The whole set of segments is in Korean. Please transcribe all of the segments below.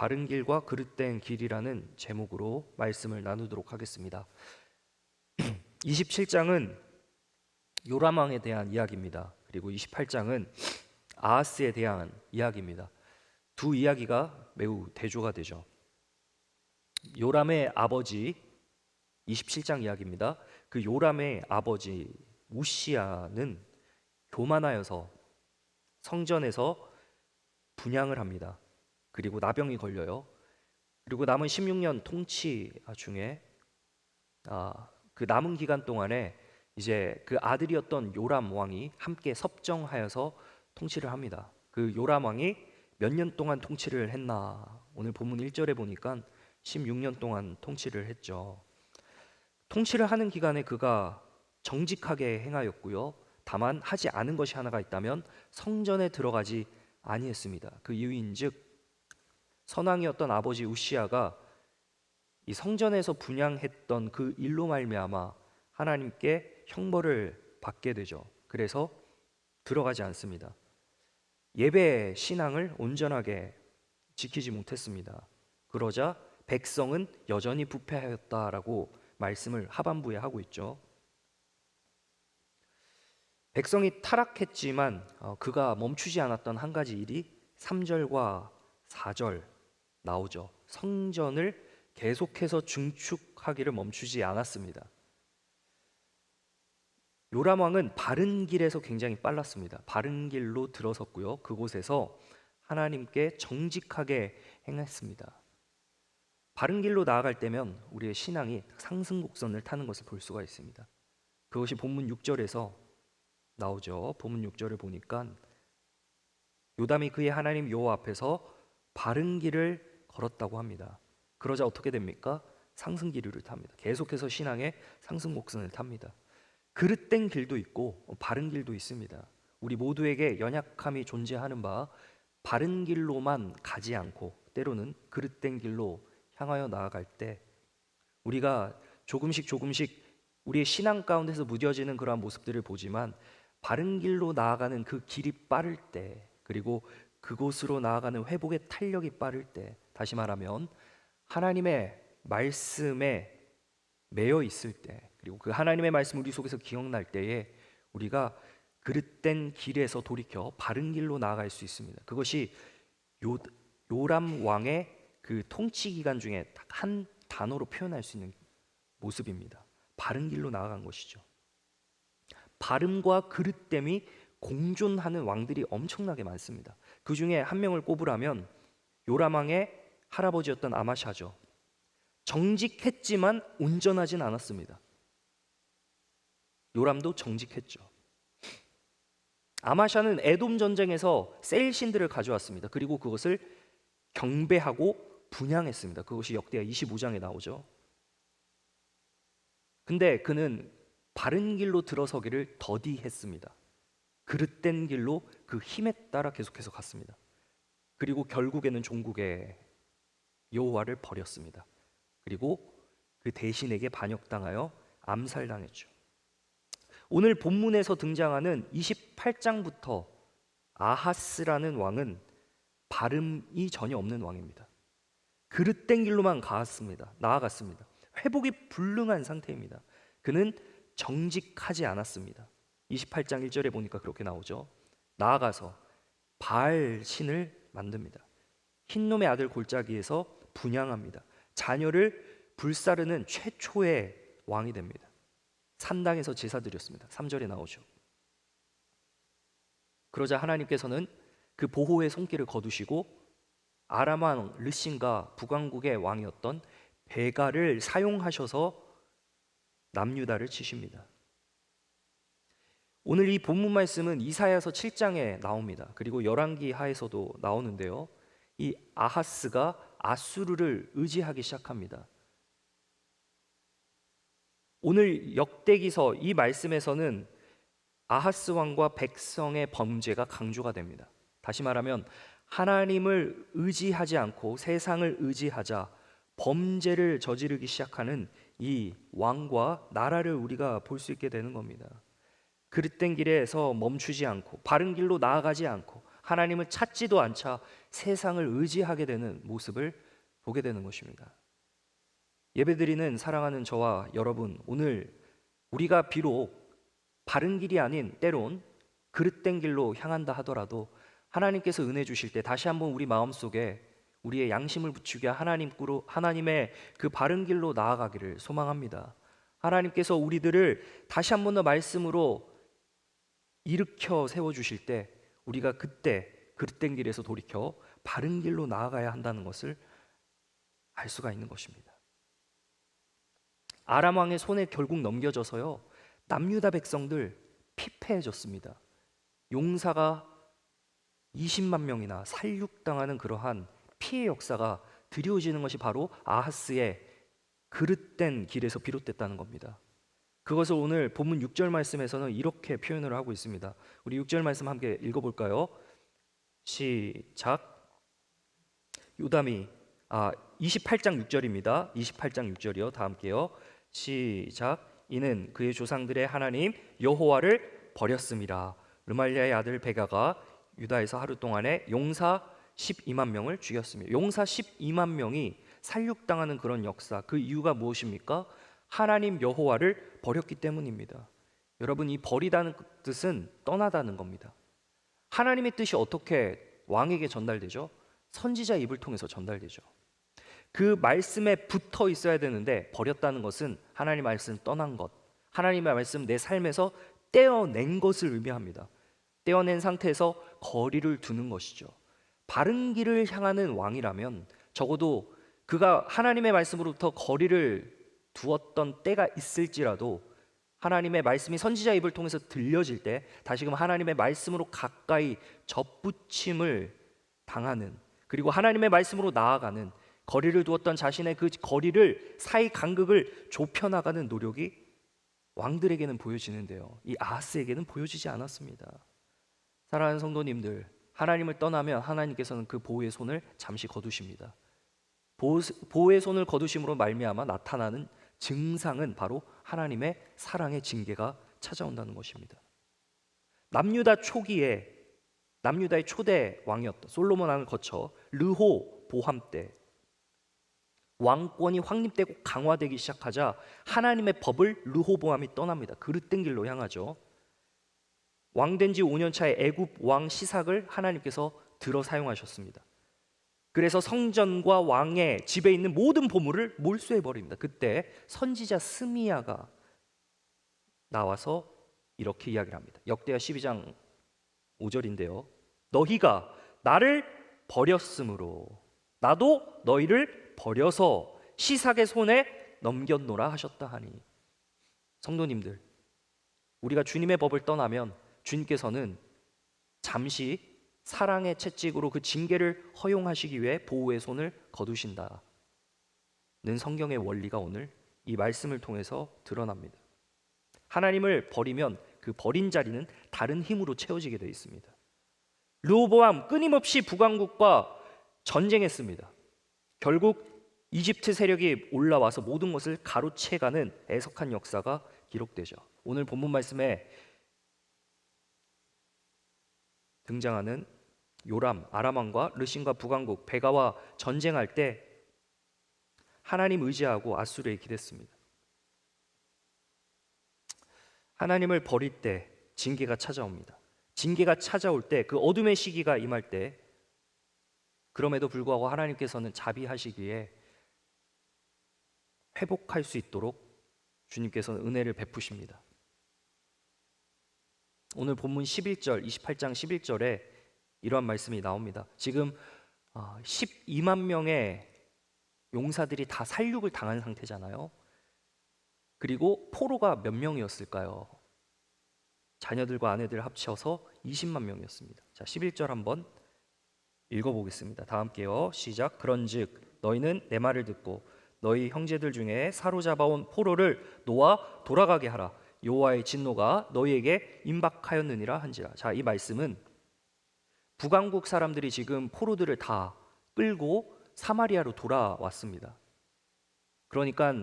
바른 길과 그릇된 길이라는 제목으로 말씀을 나누도록 하겠습니다. 27장은 요람 왕에 대한 이야기입니다. 그리고 28장은 아하스에 대한 이야기입니다. 두 이야기가 매우 대조가 되죠. 요람의 아버지 27장 이야기입니다. 그 요람의 아버지 우시아는 교만하여서 성전에서 분양을 합니다. 그리고 나병이 걸려요. 그리고 남은 16년 통치 중에 아, 그 남은 기간 동안에 이제 그 아들이었던 요람 왕이 함께 섭정하여서 통치를 합니다. 그 요람 왕이 몇 년 동안 통치를 했나? 오늘 본문 1절에 보니까 16년 동안 통치를 했죠. 통치를 하는 기간에 그가 정직하게 행하였고요. 다만 하지 않은 것이 하나가 있다면 성전에 들어가지 아니했습니다. 그 이유인즉 선왕이었던 아버지 우시아가 이 성전에서 분양했던 그 일로 말미암아 하나님께 형벌을 받게 되죠. 그래서 들어가지 않습니다. 예배 신앙을 온전하게 지키지 못했습니다. 그러자 백성은 여전히 부패하였다라고 말씀을 하반부에 하고 있죠. 백성이 타락했지만 어, 그가 멈추지 않았던 한 가지 일이 3절과 4절 나오죠. 성전을 계속해서 중축하기를 멈추지 않았습니다. 요람 왕은 바른 길에서 굉장히 빨랐습니다. 바른 길로 들어섰고요. 그곳에서 하나님께 정직하게 행했습니다. 바른 길로 나아갈 때면 우리의 신앙이 상승 곡선을 타는 것을 볼 수가 있습니다. 그것이 본문 6절에서 나오죠. 본문 6절을 보니까 요담이 그의 하나님 여호와 앞에서 바른 길을 걸었다고 합니다. 그러자 어떻게 됩니까? 상승 기류를 탑니다. 계속해서 신앙의 상승 곡선을 탑니다. 그릇된 길도 있고 바른 길도 있습니다. 우리 모두에게 연약함이 존재하는 바 바른 길로만 가지 않고 때로는 그릇된 길로 향하여 나아갈 때 우리가 조금씩 조금씩 우리의 신앙 가운데서 무뎌지는 그러한 모습들을 보지만 바른 길로 나아가는 그 길이 빠를 때 그리고 그곳으로 나아가는 회복의 탄력이 빠를 때 다시 말하면 하나님의 말씀에 매여 있을 때 그리고 그 하나님의 말씀 우리 속에서 기억날 때에 우리가 그릇된 길에서 돌이켜 바른 길로 나아갈 수 있습니다. 그것이 요, 요람 왕의 그 통치 기간 중에 딱 한 단어로 표현할 수 있는 모습입니다. 바른 길로 나아간 것이죠. 바름과 그릇됨이 공존하는 왕들이 엄청나게 많습니다. 그 중에 한 명을 꼽으라면 요람 왕의 할아버지였던 아마샤죠. 정직했지만 온전하진 않았습니다. 요람도 정직했죠. 아마샤는 에돔 전쟁에서 셀 신들을 가져왔습니다. 그리고 그것을 경배하고 분양했습니다. 그것이 역대하 25장에 나오죠. 근데 그는 바른 길로 들어서기를 더디했습니다. 그릇된 길로 그 힘에 따라 계속해서 갔습니다. 그리고 결국에는 종국의 여호와를 버렸습니다. 그리고 그 대신에게 반역당하여 암살당했죠. 오늘 본문에서 등장하는 28장부터 아하스라는 왕은 발음이 전혀 없는 왕입니다. 그릇된 길로만 가았습니다. 나아갔습니다. 회복이 불능한 상태입니다. 그는 정직하지 않았습니다. 28장 1절에 보니까 그렇게 나오죠. 나아가서 바알 신을 만듭니다. 흰놈의 아들 골짜기에서 분양합니다. 자녀를 불사르는 최초의 왕이 됩니다. 산당에서 제사 드렸습니다. 3절에 나오죠. 그러자 하나님께서는 그 보호의 손길을 거두시고 아람 왕 르신과 북왕국의 왕이었던 베가를 사용하셔서 남유다를 치십니다. 오늘 이 본문 말씀은 이사야서 7장에 나옵니다. 그리고 열왕기 하에서도 나오는데요. 이 아하스가 아수르를 의지하기 시작합니다. 오늘 역대기서 이 말씀에서는 아하스 왕과 백성의 범죄가 강조가 됩니다. 다시 말하면 하나님을 의지하지 않고 세상을 의지하자 범죄를 저지르기 시작하는 이 왕과 나라를 우리가 볼 수 있게 되는 겁니다. 그릇된 길에서 멈추지 않고 바른 길로 나아가지 않고 하나님을 찾지도 않자 세상을 의지하게 되는 모습을 보게 되는 것입니다. 예배드리는 사랑하는 저와 여러분, 오늘 우리가 비록 바른 길이 아닌 때론 그릇된 길로 향한다 하더라도 하나님께서 은혜 주실 때 다시 한번 우리 마음속에 우리의 양심을 부추게 하나님꾸로 하나님의 그 바른 길로 나아가기를 소망합니다. 하나님께서 우리들을 다시 한 번 더 말씀으로 일으켜 세워 주실 때 우리가 그때 그릇된 길에서 돌이켜 바른 길로 나아가야 한다는 것을 알 수가 있는 것입니다. 아람 왕의 손에 결국 넘겨져서요. 남유다 백성들 피폐해졌습니다. 용사가 20만 명이나 살육당하는 그러한 피해 역사가 드리워지는 것이 바로 아하스의 그릇된 길에서 비롯됐다는 겁니다. 그것을 오늘 본문 6절 말씀에서는 이렇게 표현을 하고 있습니다. 우리 6절 말씀 함께 읽어볼까요? 시작. 요담이 아 28장 6절입니다. 28장 6절이요. 다 함께요. 시작. 이는 그의 조상들의 하나님 여호와를 버렸습니다. 르말리아의 아들 베가가 유다에서 하루 동안에 용사 12만 명을 죽였습니다. 용사 12만 명이 살육당하는 그런 역사. 그 이유가 무엇입니까? 하나님 여호와를 버렸기 때문입니다. 여러분 이 버리다는 뜻은 떠나다는 겁니다. 하나님의 뜻이 어떻게 왕에게 전달되죠? 선지자 입을 통해서 전달되죠. 그 말씀에 붙어 있어야 되는데 버렸다는 것은 하나님 말씀 떠난 것, 하나님의 말씀 내 삶에서 떼어낸 것을 의미합니다. 떼어낸 상태에서 거리를 두는 것이죠. 바른 길을 향하는 왕이라면 적어도 그가 하나님의 말씀으로부터 거리를 두었던 때가 있을지라도 하나님의 말씀이 선지자 입을 통해서 들려질 때 다시금 하나님의 말씀으로 가까이 접붙임을 당하는 그리고 하나님의 말씀으로 나아가는 거리를 두었던 자신의 그 거리를 사이 간극을 좁혀 나가는 노력이 왕들에게는 보여지는데요. 이 아하스에게는 보여지지 않았습니다. 사랑하는 성도님들, 하나님을 떠나면 하나님께서는 그 보호의 손을 잠시 거두십니다. 보호의 손을 거두심으로 말미암아 나타나는 증상은 바로 하나님의 사랑의 징계가 찾아온다는 것입니다. 남유다 초기에 남유다의 초대 왕이었던 솔로몬 왕을 거쳐 르호 보함 때 왕권이 확립되고 강화되기 시작하자 하나님의 법을 르호보암이 떠납니다. 그릇된 길로 향하죠. 왕된 지 5년 차에 애굽 왕 시삭을 하나님께서 들어 사용하셨습니다. 그래서 성전과 왕의 집에 있는 모든 보물을 몰수해 버립니다. 그때 선지자 스미야가 나와서 이렇게 이야기를 합니다. 역대하 12장 5절인데요. 너희가 나를 버렸으므로 나도 너희를 버려서 시삭의 손에 넘겼노라 하셨다 하니 성도님들 우리가 주님의 법을 떠나면 주님께서는 잠시 사랑의 채찍으로 그 징계를 허용하시기 위해 보호의 손을 거두신다는 성경의 원리가 오늘 이 말씀을 통해서 드러납니다. 하나님을 버리면 그 버린 자리는 다른 힘으로 채워지게 되어 있습니다. 르호보암 끊임없이 북왕국과 전쟁했습니다. 결국 이집트 세력이 올라와서 모든 것을 가로채가는 애석한 역사가 기록되죠. 오늘 본문 말씀에 등장하는 요람, 아람 왕과 르신과 북왕국 베가와 전쟁할 때 하나님 의지하고 아수르에 기댔습니다. 하나님을 버릴 때 징계가 찾아옵니다. 징계가 찾아올 때 그 어둠의 시기가 임할 때 그럼에도 불구하고 하나님께서는 자비하시기에 회복할 수 있도록 주님께서는 은혜를 베푸십니다. 오늘 본문 11절, 28장 11절에 이러한 말씀이 나옵니다. 지금 12만 어, 명의 용사들이 다 살육을 당한 상태잖아요. 그리고 포로가 몇 명이었을까요? 자녀들과 아내들 합쳐서 20만 명이었습니다. 자, 11절 한번 읽어보겠습니다. 다 함께요. 시작. 그런즉 너희는 내 말을 듣고 너희 형제들 중에 사로잡아온 포로를 놓아 돌아가게 하라. 여호와의 진노가 너희에게 임박하였느니라 한지라. 자, 이 말씀은 북왕국 사람들이 지금 포로들을 다 끌고 사마리아로 돌아왔습니다. 그러니까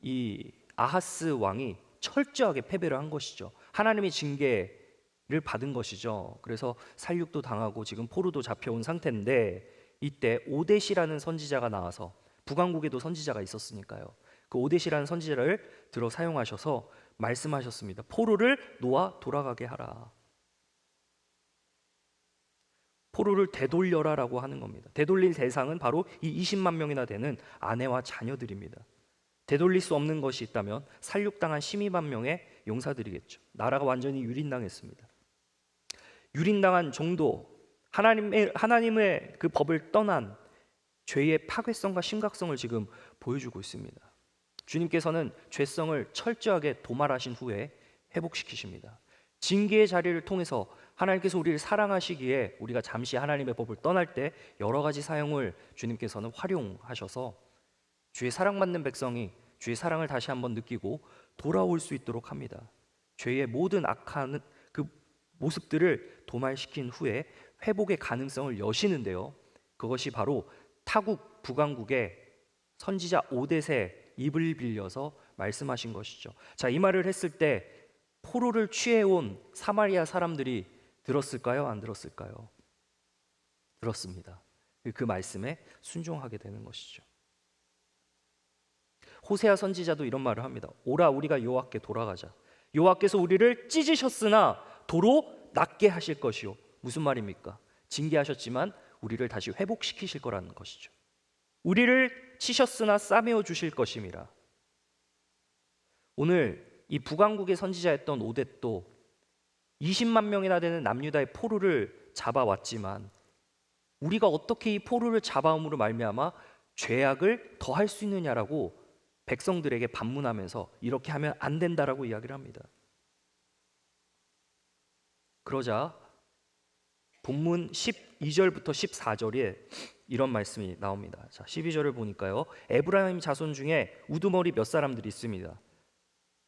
이 아하스 왕이 철저하게 패배를 한 것이죠. 하나님의 징계 받은 것이죠. 그래서 살육도 당하고 지금 포로도 잡혀온 상태인데 이때 오데시라는 선지자가 나와서 북왕국에도 선지자가 있었으니까요. 그 오데시라는 선지자를 들어 사용하셔서 말씀하셨습니다. 포로를 놓아 돌아가게 하라. 포로를 되돌려라라고 하는 겁니다. 되돌릴 대상은 바로 이 20만 명이나 되는 아내와 자녀들입니다. 되돌릴 수 없는 것이 있다면 살육당한 12만 명의 용사들이겠죠. 나라가 완전히 유린당했습니다. 유린당한 정도 하나님의 하나님의 그 법을 떠난 죄의 파괴성과 심각성을 지금 보여주고 있습니다. 주님께서는 죄성을 철저하게 도말하신 후에 회복시키십니다. 징계의 자리를 통해서 하나님께서 우리를 사랑하시기에 우리가 잠시 하나님의 법을 떠날 때 여러 가지 사용을 주님께서는 활용하셔서 주의 사랑받는 백성이 주의 사랑을 다시 한번 느끼고 돌아올 수 있도록 합니다. 죄의 모든 악한 그 모습들을 도말시킨 후에 회복의 가능성을 여시는데요. 그것이 바로 타국 북왕국의 선지자 오댓의 입을 빌려서 말씀하신 것이죠. 자, 이 말을 했을 때 포로를 취해온 사마리아 사람들이 들었을까요? 안 들었을까요? 들었습니다. 그 말씀에 순종하게 되는 것이죠. 호세아 선지자도 이런 말을 합니다. 오라 우리가 여호와께 돌아가자. 여호와께서 우리를 찢으셨으나 도로 낫게 하실 것이요. 무슨 말입니까? 징계하셨지만 우리를 다시 회복시키실 거라는 것이죠. 우리를 치셨으나 싸매어 주실 것임이라. 오늘 이 북왕국의 선지자였던 오뎃도 20만 명이나 되는 남유다의 포로를 잡아왔지만 우리가 어떻게 이 포로를 잡아옴으로 말미암아 죄악을 더 할 수 있느냐라고 백성들에게 반문하면서 이렇게 하면 안 된다라고 이야기를 합니다. 그러자 본문 12절부터 14절에 이런 말씀이 나옵니다. 자, 12절을 보니까요. 에브라임 자손 중에 우두머리 몇 사람들이 있습니다.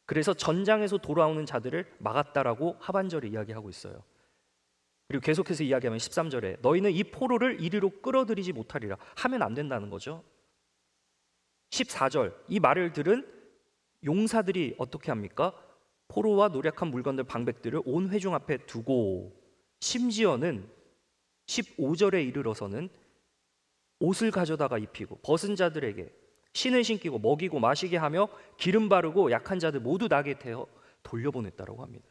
그래서 전장에서 돌아오는 자들을 막았다라고 하반절에 이야기하고 있어요. 그리고 계속해서 이야기하면 13절에 너희는 이 포로를 이리로 끌어들이지 못하리라 하면 안 된다는 거죠. 14절 이 말을 들은 용사들이 어떻게 합니까? 포로와 노력한 물건들 방백들을 온 회중 앞에 두고 심지어는 15절에 이르러서는 옷을 가져다가 입히고 벗은 자들에게 신을 신기고 먹이고 마시게 하며 기름 바르고 약한 자들 모두 나게 태워 돌려보냈다라고 합니다.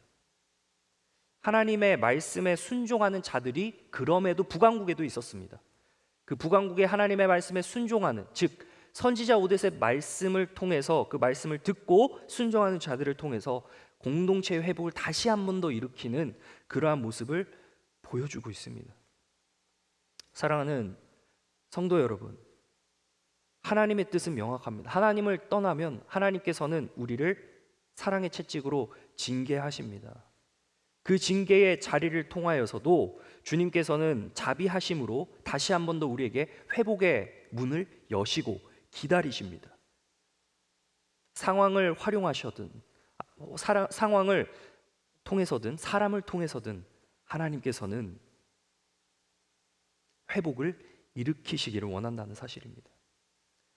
하나님의 말씀에 순종하는 자들이 그럼에도 북왕국에도 있었습니다. 그 북왕국의 하나님의 말씀에 순종하는 즉 선지자 오댓의 말씀을 통해서 그 말씀을 듣고 순종하는 자들을 통해서 공동체 회복을 다시 한 번 더 일으키는 그러한 모습을 보여주고 있습니다. 사랑하는 성도 여러분, 하나님의 뜻은 명확합니다. 하나님을 떠나면 하나님께서는 우리를 사랑의 채찍으로 징계하십니다. 그 징계의 자리를 통하여서도 주님께서는 자비하심으로 다시 한 번 더 우리에게 회복의 문을 여시고 기다리십니다. 상황을 활용하셔든 사랑, 상황을 통해서든 사람을 통해서든 하나님께서는 회복을 일으키시기를 원한다는 사실입니다.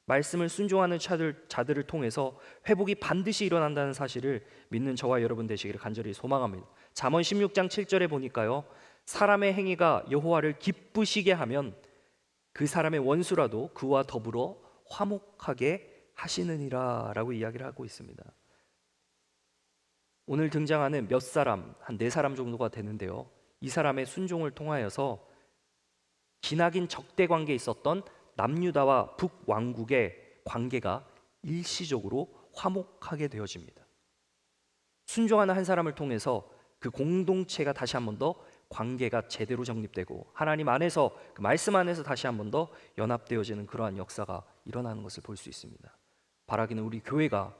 말씀을 순종하는 자들, 자들을 통해서 회복이 반드시 일어난다는 사실을 믿는 저와 여러분 되시기를 간절히 소망합니다. 잠언 16장 7절에 보니까요. 사람의 행위가 여호와를 기쁘시게 하면 그 사람의 원수라도 그와 더불어 화목하게 하시느니라라고 이야기를 하고 있습니다. 오늘 등장하는 몇 사람, 한 네 사람 정도가 되는데요. 이 사람의 순종을 통하여서 기나긴 적대 관계에 있었던 남유다와 북왕국의 관계가 일시적으로 화목하게 되어집니다. 순종하는 한 사람을 통해서 그 공동체가 다시 한 번 더 관계가 제대로 정립되고 하나님 안에서 그 말씀 안에서 다시 한 번 더 연합되어지는 그러한 역사가 일어나는 것을 볼 수 있습니다. 바라기는 우리 교회가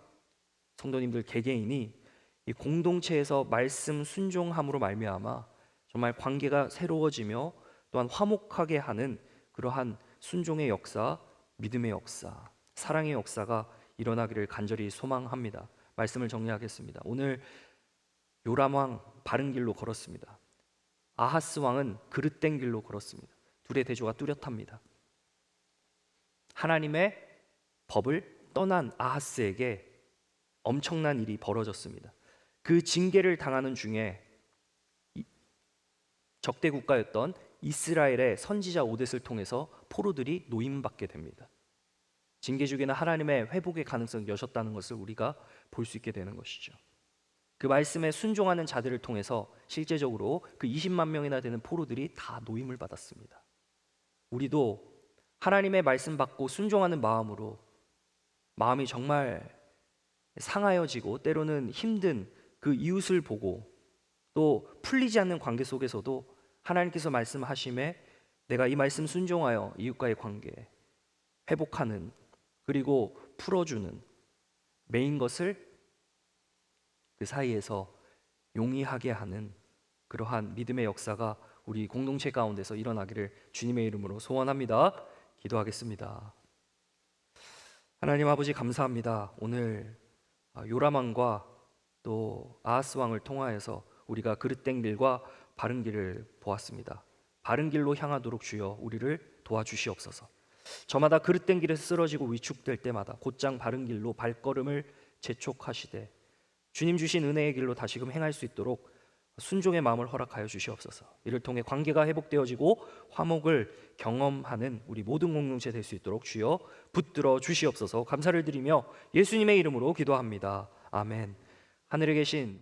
성도님들 개개인이 이 공동체에서 말씀 순종함으로 말미암아 정말 관계가 새로워지며 또한 화목하게 하는 그러한 순종의 역사, 믿음의 역사, 사랑의 역사가 일어나기를 간절히 소망합니다. 말씀을 정리하겠습니다. 오늘 요람 왕 바른 길로 걸었습니다. 아하스 왕은 그릇된 길로 걸었습니다. 둘의 대조가 뚜렷합니다. 하나님의 법을 떠난 아하스에게 엄청난 일이 벌어졌습니다. 그 징계를 당하는 중에 적대 국가였던 이스라엘의 선지자 오뎃을 통해서 포로들이 노임받게 됩니다. 징계 주기는 하나님의 회복의 가능성을 여셨다는 것을 우리가 볼 수 있게 되는 것이죠. 그 말씀에 순종하는 자들을 통해서 실제적으로 그 20만 명이나 되는 포로들이 다 노임을 받았습니다. 우리도 하나님의 말씀 받고 순종하는 마음으로 마음이 정말 상하여지고 때로는 힘든 그 이웃을 보고 또 풀리지 않는 관계 속에서도 하나님께서 말씀하심에 내가 이 말씀 순종하여 이웃과의 관계 회복하는 그리고 풀어주는 메인 것을 그 사이에서 용이하게 하는 그러한 믿음의 역사가 우리 공동체 가운데서 일어나기를 주님의 이름으로 소원합니다. 기도하겠습니다. 하나님 아버지 감사합니다. 오늘 아, 요라망과 또 아하스 왕을 통하여서 우리가 그릇된 길과 바른 길을 보았습니다. 바른 길로 향하도록 주여 우리를 도와주시옵소서. 저마다 그릇된 길에서 쓰러지고 위축될 때마다 곧장 바른 길로 발걸음을 재촉하시되 주님 주신 은혜의 길로 다시금 행할 수 있도록 순종의 마음을 허락하여 주시옵소서. 이를 통해 관계가 회복되어지고 화목을 경험하는 우리 모든 공동체 될 수 있도록 주여 붙들어 주시옵소서. 감사를 드리며 예수님의 이름으로 기도합니다. 아멘. 하늘에 계신